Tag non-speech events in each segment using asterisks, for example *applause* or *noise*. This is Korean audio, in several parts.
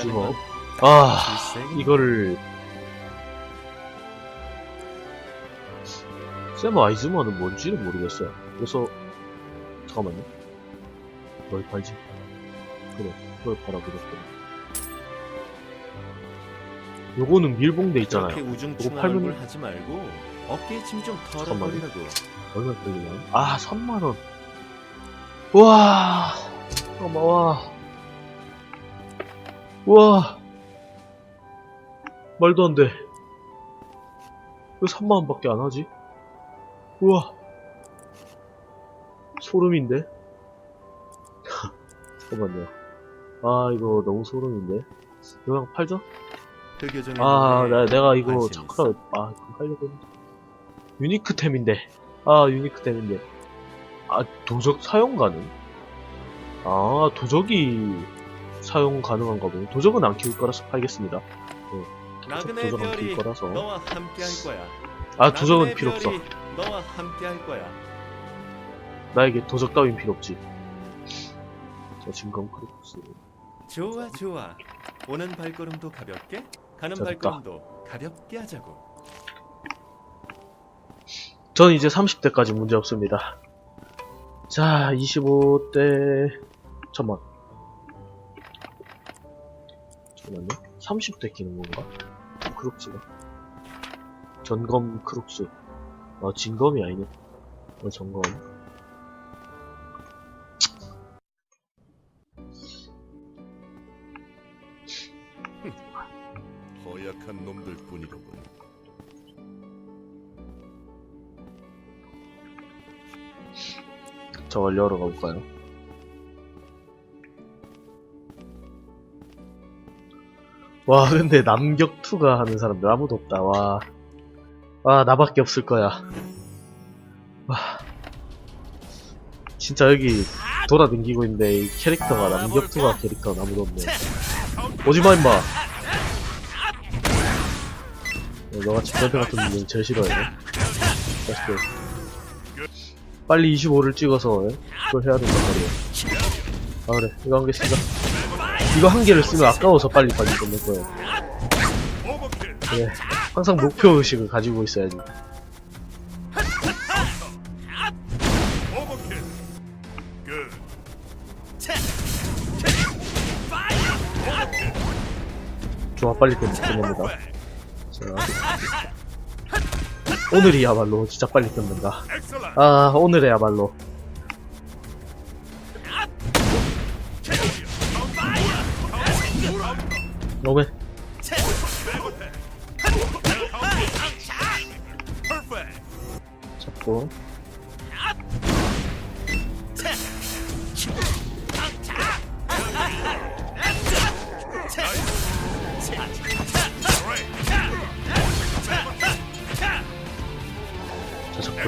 주먹. 아, 질색이 이거를. 샘 아이즈만은 뭔지는 모르겠어요. 그래서, 잠깐만요. 뭘 팔지? 그래, 그걸 팔아보겠구나. 요거는 밀봉돼 있잖아요. 우중충한 팔면- 하지 말고 어깨에 짐좀 잠깐만요. 털어버리라고. 얼마 걸리나요? 아, 3만원. 우와, 잠깐만, 와. 우와. 말도 안 돼. 왜 3만원밖에 안 하지? 우와. 소름인데? *laughs* 잠깐만요. 아, 이거 너무 소름인데? 그냥 팔죠? 아, 나, 내가 이거 차크라, 아, 그거 하려고 했는데. 유니크템인데. 아, 유니크템인데. 아, 도적 사용 가능? 아, 도적이 사용 가능한가 보네. 도적은 안 키울 거라서 팔겠습니다. 있어. 나그네 도적 안 키울 거라서. 아, 도적은 필요 없어. 나에게 도적 따윈 필요 없지. 자, 진검 크로스. 좋아 좋아. 오는 발걸음도 가볍게, 가는 자. 발걸음도 가볍게 하자고. 전 이제 30대까지 문제 없습니다. 자, 25대, 잠만. 잠깐만요. 30대 끼는 건가? 크룩스가. 전검 크룩스. 아, 진검이 아니네. 어, 전검. 허약한 놈들 뿐이로군. 저걸 열어 가볼까요? 와, 근데 남격투가 하는 사람들 아무도 없다, 와. 와, 나밖에 없을 거야. 와. 진짜 여기 돌아다니고 있는데 이 캐릭터가 남격투가 캐릭터가 아무도 없네. 오지마, 임마! 어, 너같이 변태 같은 놈 제일 싫어해. 자식들. 빨리 25를 찍어서 예? 그걸 해야 된단 말이야. 아 그래 이거 한 개 쓰자. 이거 한 개를 쓰면 아까워서 빨리 빨리 끝낼 거야. 그래 항상 목표 의식을 가지고 있어야지. 좋아 빨리 끝- 끝냅니다. 자 오늘이야말로 진짜 빨리 끝낸다. 아 오늘이야말로.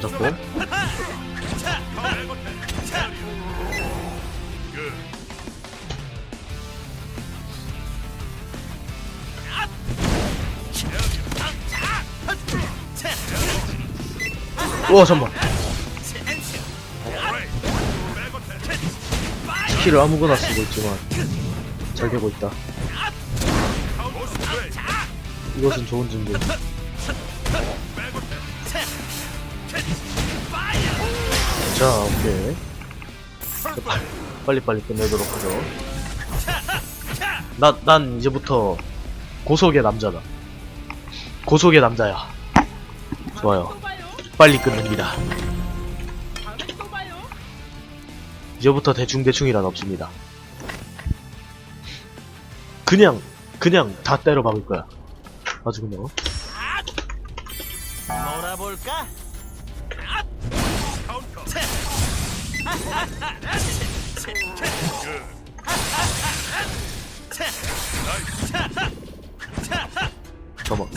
잡고. 우와 잠만. 스킬을 아무거나 쓰고 있지만 잘 되고 있다. 이것은 좋은 증거 자 오케이 빨리 빨리 끝내도록 하죠 나, 난 이제부터 고속의 남자다 고속의 남자야 좋아요 빨리 끝냅니다 이제부터 대충대충이란 없습니다. 그냥, 그냥 다 때려 박을 거야. 아주 그냥. 놀아볼까? 잠깐만.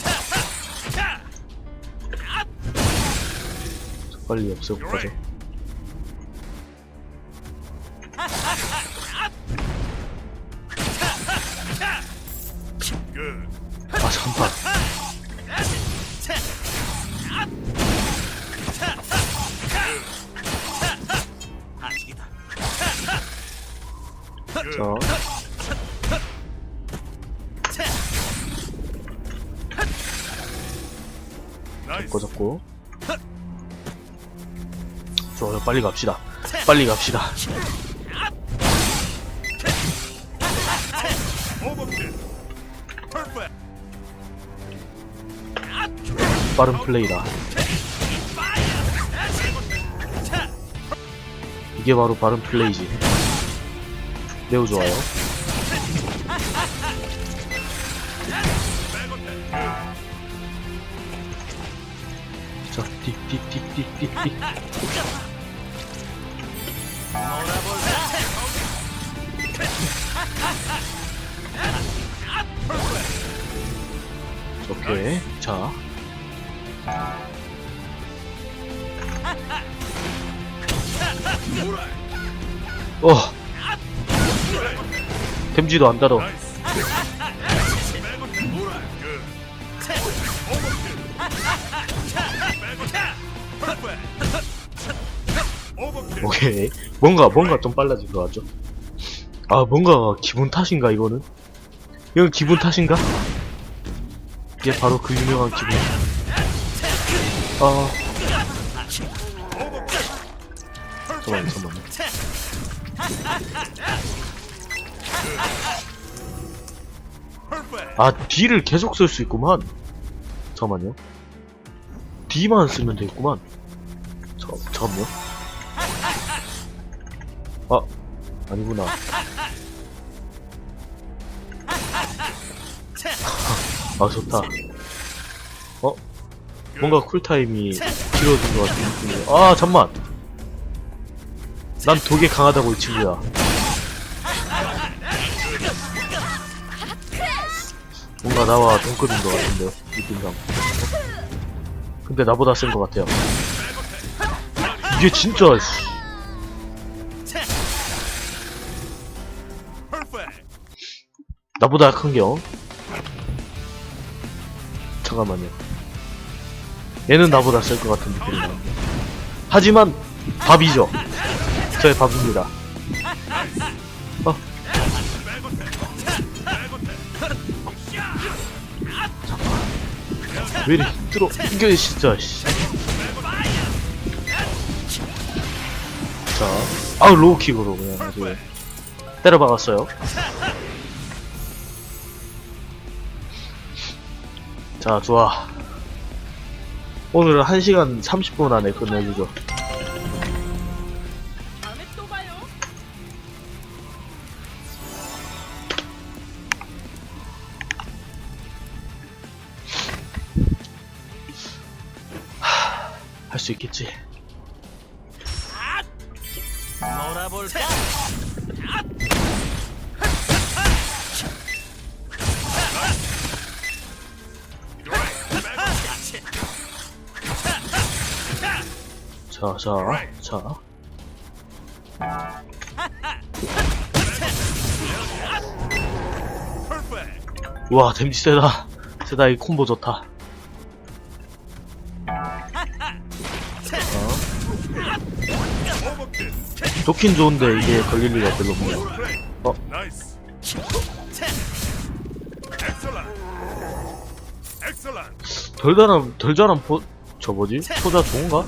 빨리 없애고 가자. 빨리 갑시다. 빨리 갑시다. 빠른 플레이다. 이게 바로 빠른 플레이지. 매우 좋아요. 자, 띡띡띡띡띡 오케이. 자. 어. 댐지도 안. 오버킬. 오케이. 뭔가, 뭔가 좀 빨라진 것 같죠? 아, 뭔가 기분 탓인가, 이거는? 이건 기분 탓인가? 이게 바로 그 유명한 기분. 아. 잠깐만, 잠깐만. 아, D를 계속 쓸 수 있구만. 잠깐만요. D만 쓰면 되겠구만. 저, 잠깐만요. 아니구나. 아, 좋다. 어? 뭔가 쿨타임이 길어진 것 같은 느낌이. 아, 잠만! 난 독에 강하다고, 이 친구야. 뭔가 나와 동급인 것 같은데요, 느낌상. 근데 나보다 센 것 같아요. 이게 진짜, 나보다 약한 게, 어? 잠깐만요. 얘는 나보다 셀 것 같은 느낌이 나는데. 하지만, 밥이죠. 저의 밥입니다. 어. 잠깐. 왜 이리 힘들어? 이게 진짜, 씨. 자, 아우, 로우킥으로 그냥 아주 때려 박았어요. 자, 좋아. 오늘은 1시간 30분 안에 끝내주죠. 다음에 또 봐요. 할 수 있겠지. 놀아볼까? 자, 자, 자. 우와, 댐지 세다. 세다, 이 콤보 좋다. 오버킬. 좋긴 좋은데, 이게 걸릴 리가 별로 없네요. 어. 덜 잘한, 덜 잘한 포, 저 뭐지? 포자 좋은가?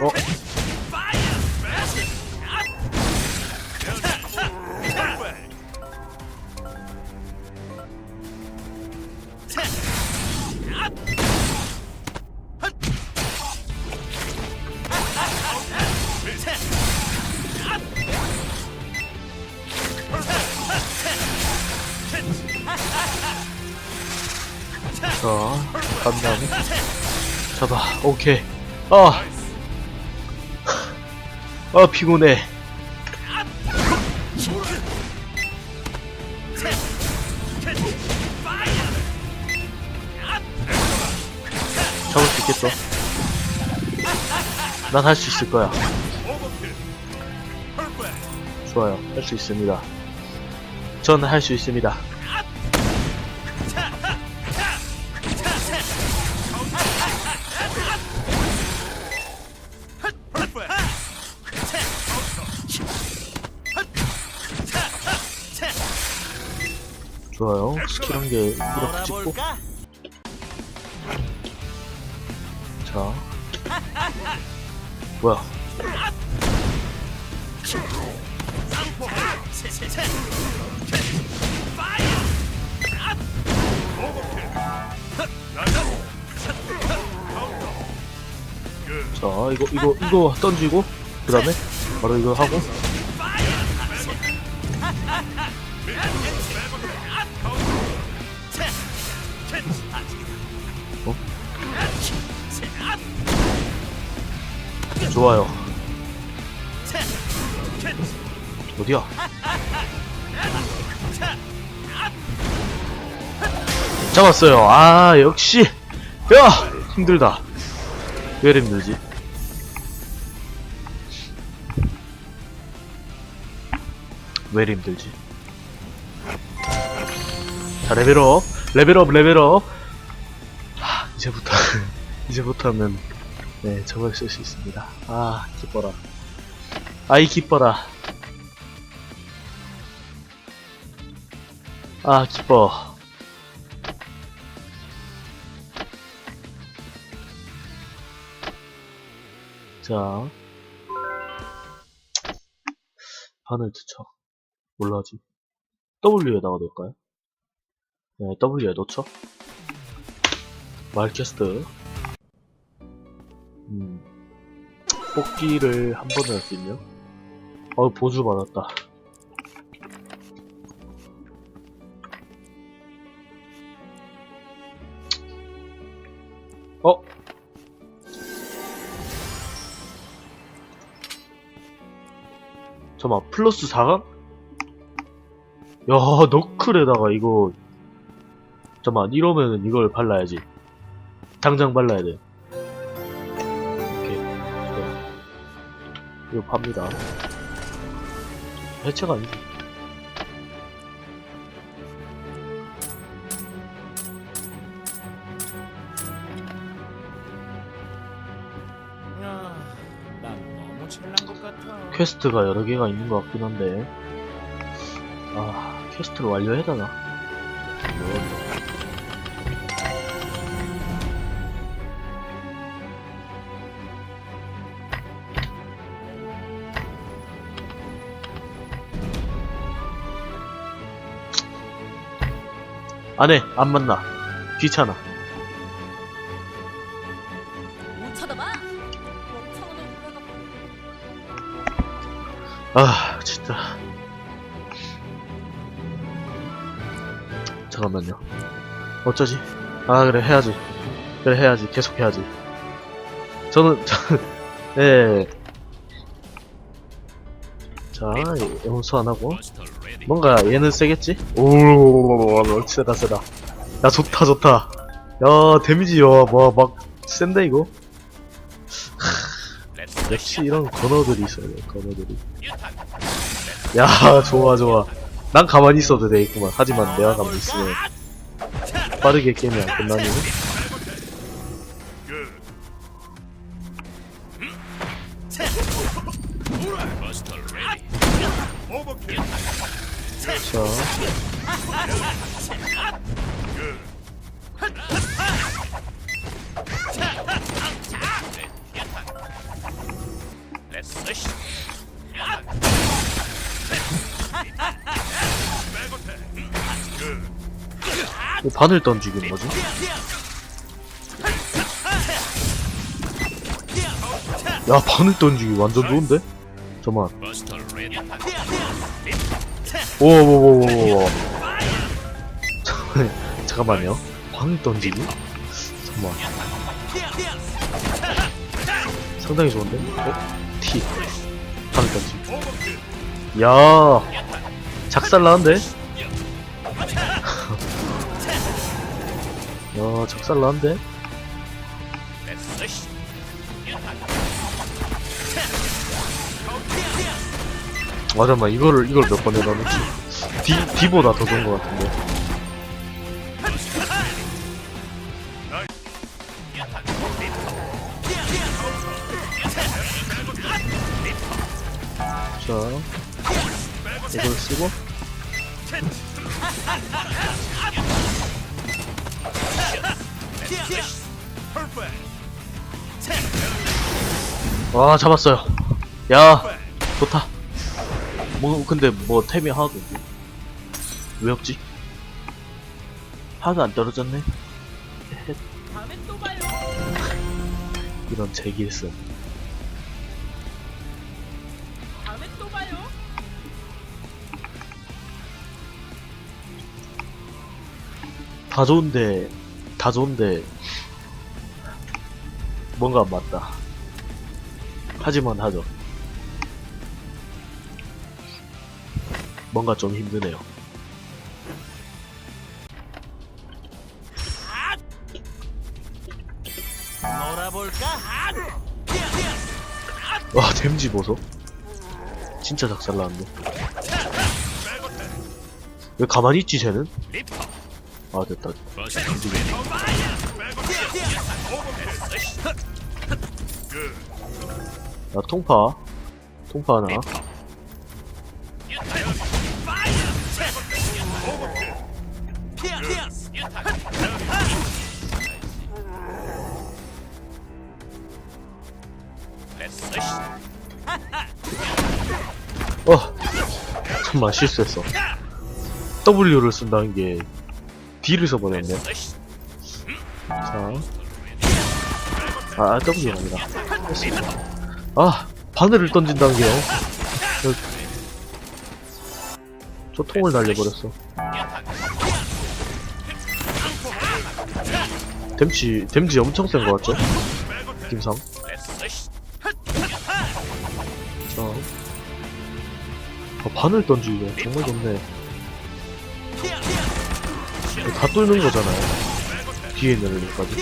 어? 오케이. 아! 아, 피곤해. 잡을 수 있겠어. 난 할 수 있을 거야. 좋아요. 할 수 있습니다. 전 할 수 있습니다. 한개 이렇게 찍고? 자. *laughs* 뭐야? 자 이거 이거 이거 던지고 그 다음에 바로 이거 하고 *laughs* *laughs* 어? 좋아요. 어디야? 잡았어요. 아 역시. 야 힘들다. 왜 힘들지? 왜 힘들지? 자 레벨업 레벨업 레벨업. 하, 이제부터 *laughs* 이제부터는 네 저걸 쓸 수 있습니다. 아 기뻐라. 아이 기뻐라. 아 기뻐. 자. 바늘 투척. 몰라지. W에다가 넣을까요? 네 W에 넣죠 말캐스트. 음. 뽑기를 한 번에 할 수 있네요 어 보조 받았다. 어? 잠깐만 플러스 4강? 야 너클에다가 이거 잠깐만 이러면은 이걸 발라야지 당장 발라야 돼 오케이 좋아. 이거 팝니다 해체가 아니지. 퀘스트가 여러 개가 있는 것 같긴 한데 아 퀘스트를 완료해야 되나? 안 해 안 만나? 귀찮아. 아 진짜. 잠깐만요. 어쩌지? 아 그래 해야지. 그래 해야지. 계속 해야지. 저는 *laughs* 저는 예. 자 영수 안 하고 뭔가 얘는 세겠지? 오 세다 세다. 야 좋다 좋다. 야 데미지 와막 센데 이거? 하, 역시 이런 건어들이 있어요 건어들이. 야 좋아 좋아. 난 가만히 있어도 되겠구만. 하지만 내가 가만히 있으면 빠르게 게임이 안 끝나니 이 바늘 던지기 뭐지? 야 바늘 던지기 완전 좋은데? 잠만 오오오오오 *laughs* 잠깐만요 바늘 던지기? 잠만 상당히 좋은데? 어? T 바늘 던지기. 야 작살나는데? *laughs* 야 작살나는데? 와 잠깐만 이거를 이걸 몇 번 해놨는지 D, D보다 더 좋은 것 같은데. 자 이걸 쓰고. 와 잡았어요. 야 좋다 뭐 근데 뭐 템이 하나도 없네 왜 없지? 하나도 안 떨어졌네. *laughs* 이런 제기했어. 다 좋은데 다 좋은데 뭔가 안 맞다 하지만 하죠 뭔가 좀 힘드네요? 와 댐지 보소. 진짜 작살 나왔네 왜 가만히 있지 쟤는? 아 됐다. 야 통파. 통파 하나 어 잠깐만 실수했어. W를 쓴다는 게 D를 써버렸네. 자. 아, W가 아니라. 아 바늘을 던진다는 게요? 저, 저 통을 날려버렸어 댐지 댐지 엄청 센 거 같죠? 느낌상 자 아, 바늘 던지기가 정말 좋네. 다 뚫는 거잖아요. 뒤에 있는 애들까지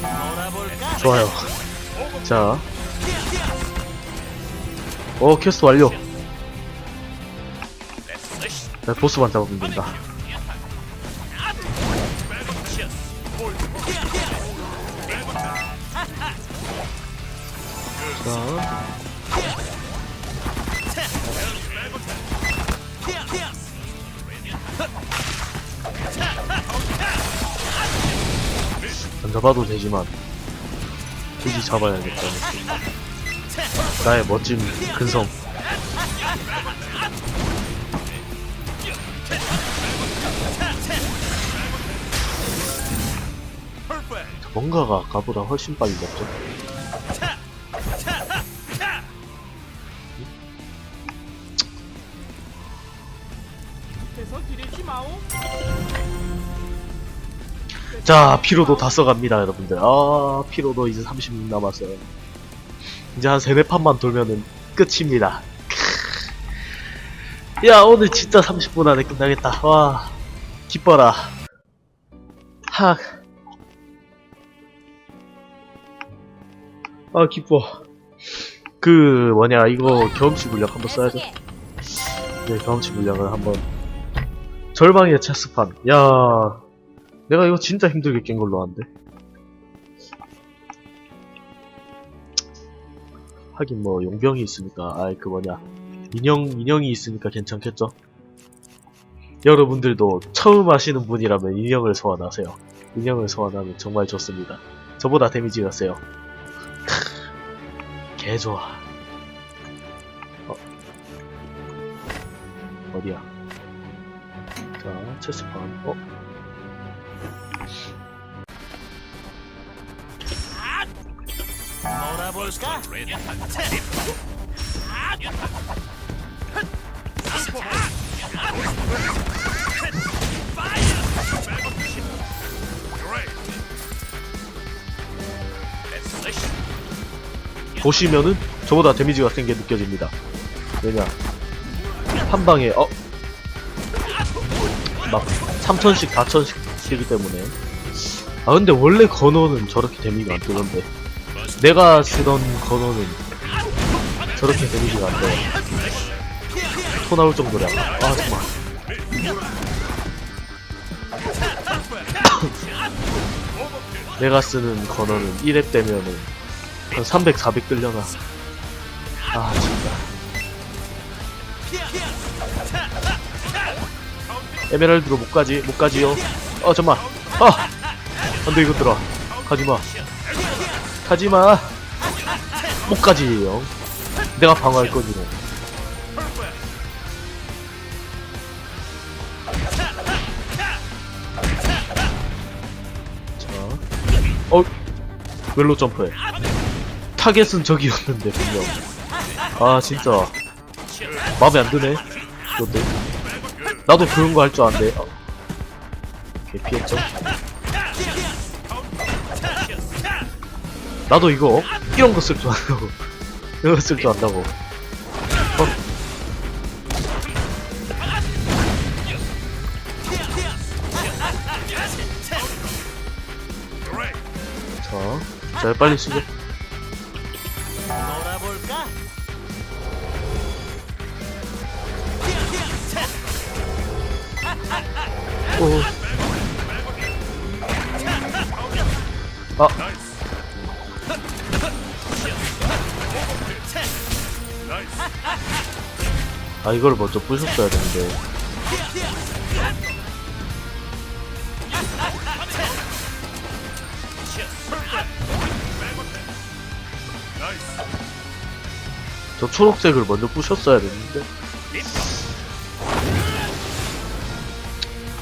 놀아볼까? 좋아요 자 오, 퀘스트 완료. 자, 보스만 잡으면 된다. 안 잡아도 되지만, 굳이 잡아야겠다. 나의 멋진 근성. 뭔가가 아까보다 훨씬 빨리 잡죠. 자, 피로도 다 써갑니다, 여러분들. 아, 피로도 이제 30분 남았어요. 이제 한 3, 4판만 돌면은 끝입니다. 야, 오늘 진짜 30분 안에 끝나겠다. 와, 기뻐라. 하. 아, 기뻐. 그, 뭐냐, 이거 경험치 물약 한번 써야죠. 네, 경험치 물약을 한번. 절망의 체스판. 야, 내가 이거 진짜 힘들게 깬 걸로 아는데. 하긴 뭐 용병이 있으니까 아이 그 뭐냐 인형 인형이 있으니까 괜찮겠죠. 여러분들도 처음 하시는 분이라면 인형을 소환하세요. 인형을 소환하면 정말 좋습니다. 저보다 데미지가 세요. *laughs* 개 좋아. 어. 어디야? 자, 체스판. 어? 볼까? 보시면은 저보다 데미지가 센 게 느껴집니다. 왜냐? 한 방에 어? 막 3천씩 4천씩 치기 때문에 아 근데 원래 건호는 저렇게 데미지가 안 뜨던데 내가 쓰던 건호는 저렇게 데미지가 안 떠요 토 나올 정도래. 아, 정말. *laughs* 내가 쓰는 건어는 1렙 되면은 한 300, 400 끌려나. 아, 진짜. 에메랄드로 못 가지, 못 가지요. 어, 잠만. 아! 안 돼, 이것들아. 가지마. 가지마. 못 가지요. 내가 방어할 거지, 뭐. 자. 어, 웰로 점프해. 타겟은 저기였는데, 분명. 아, 진짜. 마음에 안 드네. 이것들. 나도 그런 거 할 줄 아는데. 어. 오케이, 피했죠. 나도 이거, 이런 거 쓸 줄 안다고. 이런 거 쓸 줄 안다고. 어. 자, 자, 빨리? 오. 아, 아, 이걸 먼저 부셨어야 되는데. 저 초록색을 먼저 부셨어야 되는데.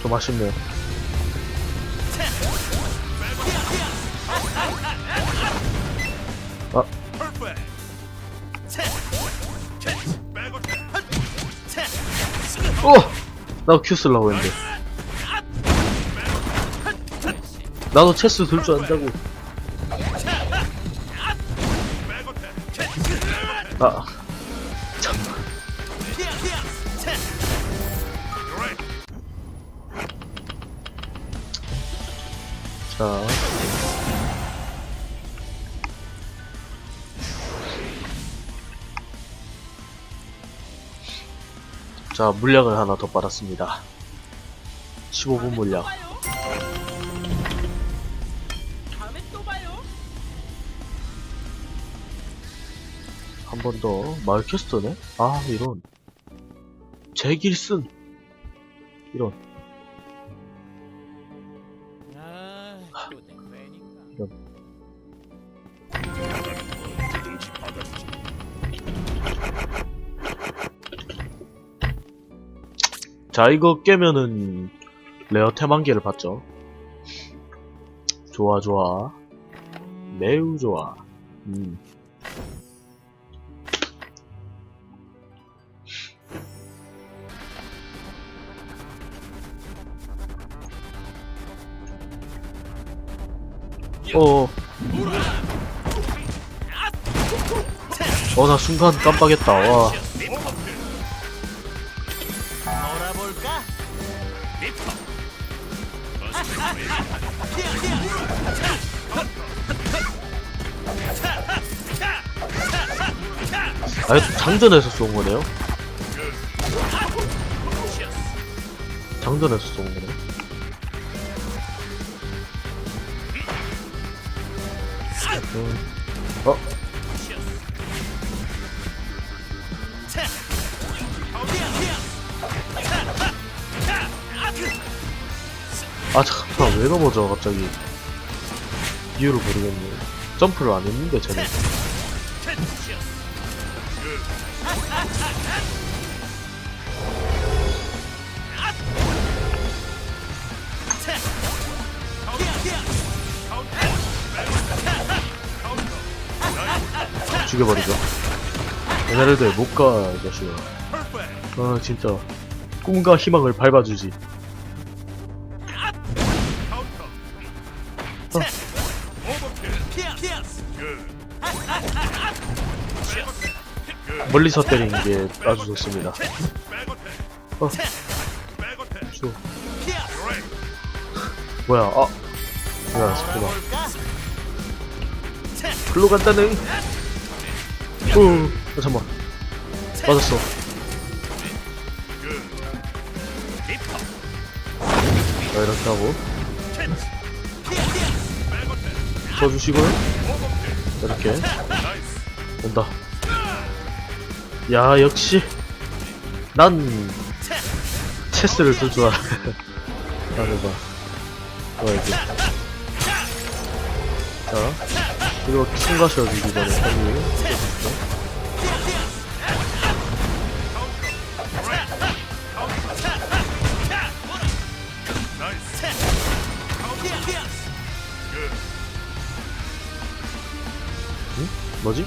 좀 아쉽네요. 나큐 쓰려고 했는데. 나도 체스 둘줄 안다고. 아, 자, 물약을 하나 더 빨았습니다. 15분 물약. 다음에 또 봐요. 한번 더. 마을 퀘스트네? 아, 이런. 제길슨. 이런. 아, 또 자, 이거 깨면은, 레어 태만개를 받죠. 좋아, 좋아. 매우 좋아. 음. 어. 어, 나 순간 깜빡했다. 와. 아, 이거 장전해서 쏜 거네요? 장전해서 쏜 거네. 음. 어? 아, 잠깐만, 왜 넘어져, 갑자기. 이유를 모르겠네. 점프를 안 했는데, 쟤는. 죽여버리죠. 에메랄드에 못 가, 이 자식아. 아, 진짜. 꿈과 희망을 밟아주지. 멀리서 때리는 게 아주 좋습니다. 어. 주. 뭐야, 아. 뭐야. 놀아볼까? 글로 간다는. 후. 어, 잠깐만. 맞았어. 자, 이렇게 하고. 쳐주시고요. 이렇게. 온다. 야, 역시. 난, 체스를 쓸 줄 알아. *laughs* 나는 봐. 어, 이제. 자, 이거 킹가셔 주기 전에 뭐지?